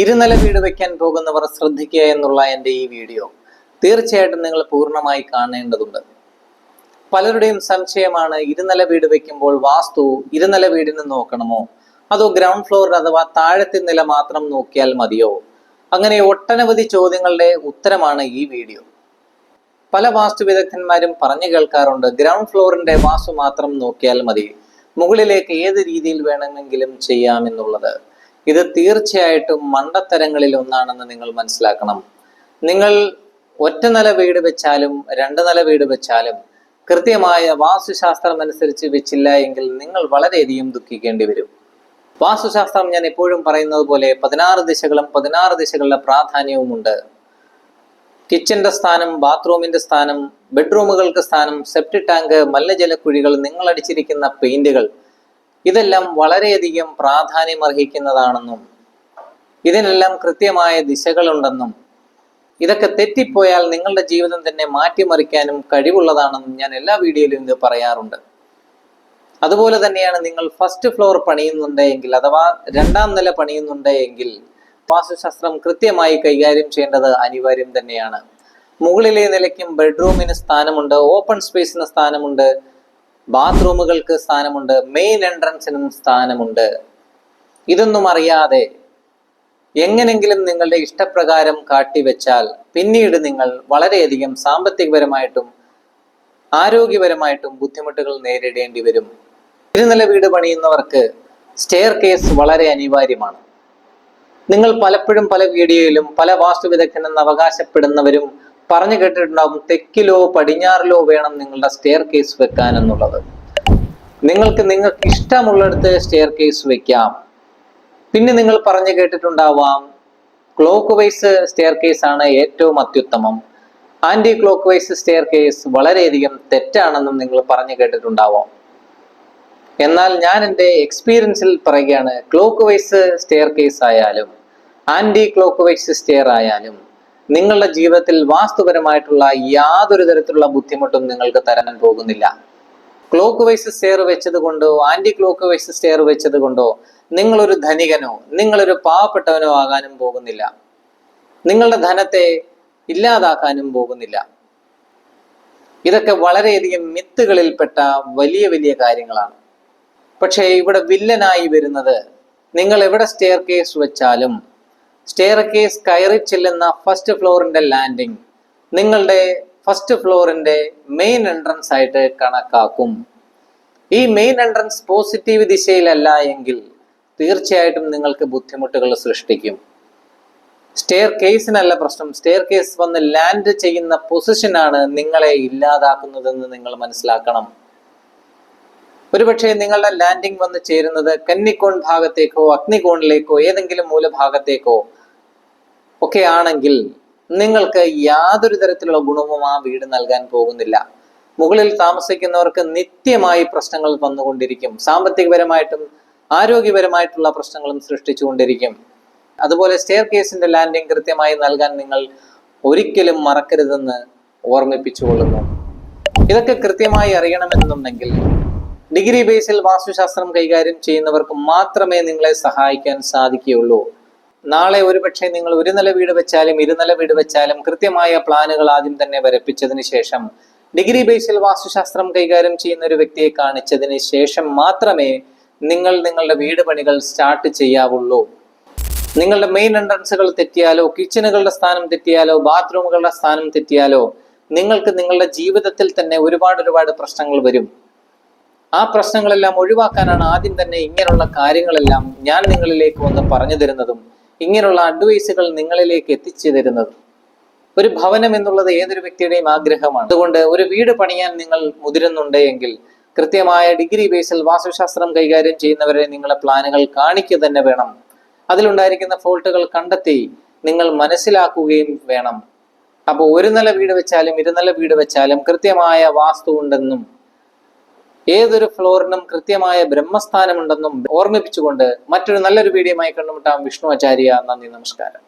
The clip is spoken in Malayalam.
ഇരുനില വീട് വെക്കാൻ പോകുന്നവർ ശ്രദ്ധിക്കുക എന്നുള്ള എന്റെ ഈ വീഡിയോ. തീർച്ചയായിട്ടും നിങ്ങൾ പൂർണമായി കാണേണ്ടതുണ്ട്. പലരുടെയും സംശയമാണ് ഇരുനില വീട് വെക്കുമ്പോൾ വാസ്തു ഇരുനില വീടിന് നോക്കണമോ? അതോ ഗ്രൗണ്ട് ഫ്ലോർ അഥവാ താഴത്തെ നില മാത്രം നോക്കിയാൽ മതിയോ? അങ്ങനെ ഒട്ടനവധി ചോദ്യങ്ങളുടെ ഉത്തരമാണ് ഈ വീഡിയോ. പല വാസ്തു വിദഗ്ധന്മാരും പറഞ്ഞു കേൾക്കാറുണ്ട് ഗ്രൗണ്ട് ഫ്ലോറിന്റെ വാസ്തു മാത്രം നോക്കിയാൽ മതി. മുകളിലേക്ക് ഏത് രീതിയിൽ വേണമെങ്കിലും ചെയ്യാമെന്നുള്ളത് ഇത് തീർച്ചയായിട്ടും മണ്ടത്തരങ്ങളിൽ ഒന്നാണെന്ന് നിങ്ങൾ മനസ്സിലാക്കണം. നിങ്ങൾ ഒറ്റ നില വീട് വെച്ചാലും രണ്ട് നില വീട് വെച്ചാലും കൃത്യമായ വാസ്തുശാസ്ത്രം അനുസരിച്ച് വെച്ചില്ല എങ്കിൽ നിങ്ങൾ വളരെയധികം ദുഃഖിക്കേണ്ടി വരും. വാസ്തുശാസ്ത്രം ഞാൻ എപ്പോഴും പറയുന്നത് പോലെ പതിനാറ് ദിശകളും പതിനാറ് ദിശകളുടെ പ്രാധാന്യവുമുണ്ട്. കിച്ചന്റെ സ്ഥാനം ബാത്റൂമിന്റെ സ്ഥാനം ബെഡ്റൂമുകൾക്ക് സ്ഥാനം സെപ്റ്റി ടാങ്ക് മല്ലജലക്കുഴികൾ നിങ്ങൾ അടിച്ചിരിക്കുന്ന പെയിന്റുകൾ ഇതെല്ലാം വളരെയധികം പ്രാധാന്യം അർഹിക്കുന്നതാണെന്നും ഇതിനെല്ലാം കൃത്യമായ ദിശകളുണ്ടെന്നും ഇതൊക്കെ തെറ്റിപ്പോയാൽ നിങ്ങളുടെ ജീവിതം തന്നെ മാറ്റിമറിക്കാനും കഴിവുള്ളതാണെന്നും ഞാൻ എല്ലാ വീഡിയോയിലും ഇത് പറയാറുണ്ട്. അതുപോലെ തന്നെയാണ് നിങ്ങൾ ഫസ്റ്റ് ഫ്ലോർ പണിയുന്നുണ്ട് എങ്കിൽ അഥവാ രണ്ടാം നില പണിയുന്നുണ്ട് എങ്കിൽ വാസ്തുശാസ്ത്രം കൃത്യമായി കൈകാര്യം ചെയ്യേണ്ടത് അനിവാര്യം തന്നെയാണ്. മുകളിലെ നിലയ്ക്കും ബെഡ്റൂമിന് സ്ഥാനമുണ്ട് ഓപ്പൺ സ്പേസിന് സ്ഥാനമുണ്ട് ബാത്റൂമുകൾക്ക് സ്ഥാനമുണ്ട് മെയിൻ എൻട്രൻസിനും സ്ഥാനമുണ്ട്. ഇതൊന്നും അറിയാതെ എങ്ങനെങ്കിലും നിങ്ങളുടെ ഇഷ്ടപ്രകാരം കാട്ടിവെച്ചാൽ പിന്നീട് നിങ്ങൾ വളരെയധികം സാമ്പത്തികപരമായിട്ടും ആരോഗ്യപരമായിട്ടും ബുദ്ധിമുട്ടുകൾ നേരിടേണ്ടി വരും. ഇരുനില വീട് പണിയുന്നവർക്ക് സ്റ്റെയർ കേസ് വളരെ അനിവാര്യമാണ്. നിങ്ങൾ പലപ്പോഴും പല വീഡിയോയിലും പല വാസ്തു വിദഗ്ധനെന്ന് അവകാശപ്പെടുന്നവരും പറഞ്ഞു കേട്ടിട്ടുണ്ടാവും തെക്കിലോ പടിഞ്ഞാറിലോ വേണം നിങ്ങളുടെ സ്റ്റെയർ കേസ് വെക്കാൻ എന്നുള്ളത്. നിങ്ങൾക്ക് നിങ്ങൾക്ക് ഇഷ്ടമുള്ളിടത്ത് സ്റ്റെയർ കേസ് വെക്കാം. പിന്നെ നിങ്ങൾ പറഞ്ഞു കേട്ടിട്ടുണ്ടാവാം ക്ലോക്ക് വൈസ് സ്റ്റെയർ കേസ് ആണ് ഏറ്റവും അത്യുത്തമം. Anti clock vice staircase വളരെയധികം തെറ്റാണെന്നും നിങ്ങൾ പറഞ്ഞു കേട്ടിട്ടുണ്ടാവാം. എന്നാൽ ഞാൻ എന്റെ എക്സ്പീരിയൻസിൽ പറയുകയാണ് ക്ലോക്ക് വൈസ് സ്റ്റെയർ കേസ് ആയാലും ആന്റി ക്ലോക്ക് വൈസ് സ്റ്റെയർ ആയാലും നിങ്ങളുടെ ജീവിതത്തിൽ വാസ്തുപരമായിട്ടുള്ള യാതൊരു തരത്തിലുള്ള ബുദ്ധിമുട്ടും നിങ്ങൾക്ക് തരാൻ പോകുന്നില്ല. ക്ലോക്ക് വൈസ് സ്റ്റെയർ വെച്ചത് കൊണ്ടോ ആന്റി ക്ലോക്ക് വൈസ് സ്റ്റെയർ വെച്ചത് കൊണ്ടോ നിങ്ങളൊരു ധനികനോ നിങ്ങളൊരു പാവപ്പെട്ടവനോ ആകാനും പോകുന്നില്ല. നിങ്ങളുടെ ധനത്തെ ഇല്ലാതാക്കാനും പോകുന്നില്ല. ഇതൊക്കെ വളരെയധികം മിത്തുകളിൽപ്പെട്ട വലിയ വലിയ കാര്യങ്ങളാണ്. പക്ഷേ ഇവിടെ വില്ലനായി വരുന്നത് നിങ്ങൾ എവിടെ സ്റ്റെയർ കേസ് വെച്ചാലും സ്റ്റെയർ കേസ് കയറി ചെല്ലുന്ന ഫസ്റ്റ് ഫ്ലോറിന്റെ ലാൻഡിംഗ് നിങ്ങളുടെ ഫസ്റ്റ് ഫ്ലോറിന്റെ മെയിൻ എൻട്രൻസ് ആയിട്ട് കണക്കാക്കും. ഈ മെയിൻ എൻട്രൻസ് പോസിറ്റീവ് ദിശയിലല്ല എങ്കിൽ തീർച്ചയായിട്ടും നിങ്ങൾക്ക് ബുദ്ധിമുട്ടുകൾ സൃഷ്ടിക്കും. സ്റ്റെയർ കേസിനല്ല പ്രശ്നം. സ്റ്റെയർ കേസ് വന്ന് ലാൻഡ് ചെയ്യുന്ന പൊസിഷനാണ് നിങ്ങളെ ഇല്ലാതാക്കുന്നതെന്ന് നിങ്ങൾ മനസ്സിലാക്കണം. ഒരുപക്ഷെ നിങ്ങളുടെ ലാൻഡിംഗ് വന്ന് ചേരുന്നത് കന്നിക്കോൺ ഭാഗത്തേക്കോ അഗ്നികോണിലേക്കോ ഏതെങ്കിലും മൂലഭാഗത്തേക്കോ ഒക്കെ ആണെങ്കിൽ നിങ്ങൾക്ക് യാതൊരു തരത്തിലുള്ള ഗുണവും ആ വീട് നൽകാൻ പോകുന്നില്ല. മുകളിൽ താമസിക്കുന്നവർക്ക് നിത്യമായി പ്രശ്നങ്ങൾ വന്നുകൊണ്ടിരിക്കും. സാമ്പത്തികപരമായിട്ടും ആരോഗ്യപരമായിട്ടുള്ള പ്രശ്നങ്ങളും സൃഷ്ടിച്ചുകൊണ്ടിരിക്കും. അതുപോലെ സ്റ്റെയർ കേസിന്റെ ലാൻഡിംഗ് കൃത്യമായി നൽകാൻ നിങ്ങൾ ഒരിക്കലും മറക്കരുതെന്ന് ഓർമ്മിപ്പിച്ചുകൊള്ളുന്നു. ഇതൊക്കെ കൃത്യമായി അറിയണമെന്നുണ്ടെങ്കിൽ ഡിഗ്രി ബേസിൽ വാസ്തുശാസ്ത്രം കൈകാര്യം ചെയ്യുന്നവർക്ക് മാത്രമേ നിങ്ങളെ സഹായിക്കാൻ സാധിക്കുകയുള്ളൂ. നാളെ ഒരുപക്ഷെ നിങ്ങൾ ഒരു നില വീട് വെച്ചാലും ഇരുനില വീട് വെച്ചാലും കൃത്യമായ പ്ലാനുകൾ ആദ്യം തന്നെ വരപ്പിച്ചതിന് ശേഷം ഡിഗ്രി ബേസിൽ വാസ്തുശാസ്ത്രം കൈകാര്യം ചെയ്യുന്ന ഒരു വ്യക്തിയെ കാണിച്ചതിന് ശേഷം മാത്രമേ നിങ്ങൾ നിങ്ങളുടെ വീട് പണികൾ സ്റ്റാർട്ട് ചെയ്യാവുള്ളൂ. നിങ്ങളുടെ മെയിൻ എൻട്രൻസുകൾ തെറ്റിയാലോ കിച്ചണുകളുടെ സ്ഥാനം തെറ്റിയാലോ ബാത്റൂമുകളുടെ സ്ഥാനം തെറ്റിയാലോ നിങ്ങൾക്ക് നിങ്ങളുടെ ജീവിതത്തിൽ തന്നെ ഒരുപാട് ഒരുപാട് പ്രശ്നങ്ങൾ വരും. ആ പ്രശ്നങ്ങളെല്ലാം ഒഴിവാക്കാനാണ് ആദ്യം തന്നെ ഇങ്ങനെയുള്ള കാര്യങ്ങളെല്ലാം ഞാൻ നിങ്ങളിലേക്ക് വന്ന് പറഞ്ഞു തരുന്നതും ഇങ്ങനെയുള്ള അഡ്വൈസുകൾ നിങ്ങളിലേക്ക് എത്തിച്ചു തരുന്നതും. ഒരു ഭവനം എന്നുള്ളത് ഏതൊരു വ്യക്തിയുടെയും ആഗ്രഹമാണ്. അതുകൊണ്ട് ഒരു വീട് പണിയാൻ നിങ്ങൾ മുതിരുന്നുണ്ട് എങ്കിൽ കൃത്യമായ ഡിഗ്രി ബേസിൽ വാസ്തുശാസ്ത്രം കൈകാര്യം ചെയ്യുന്നവരെ നിങ്ങളെ പ്ലാനുകൾ കാണിക്കുക തന്നെ വേണം. അതിലുണ്ടായിരിക്കുന്ന ഫോൾട്ടുകൾ കണ്ടെത്തി നിങ്ങൾ മനസ്സിലാക്കുകയും വേണം. അപ്പോൾ ഒരു നില വീട് വെച്ചാലും ഇരുനില വീട് വെച്ചാലും കൃത്യമായ വാസ്തു ഉണ്ടെന്നും ഏതൊരു ഫ്ലോറിനും കൃത്യമായ ബ്രഹ്മസ്ഥാനമുണ്ടെന്നും ഓർമ്മിപ്പിച്ചുകൊണ്ട് മറ്റൊരു നല്ലൊരു വീഡിയോയുമായി കണ്ടുമുട്ടാം വിഷ്ണു ആചാര്യ. നന്ദി നമസ്കാരം.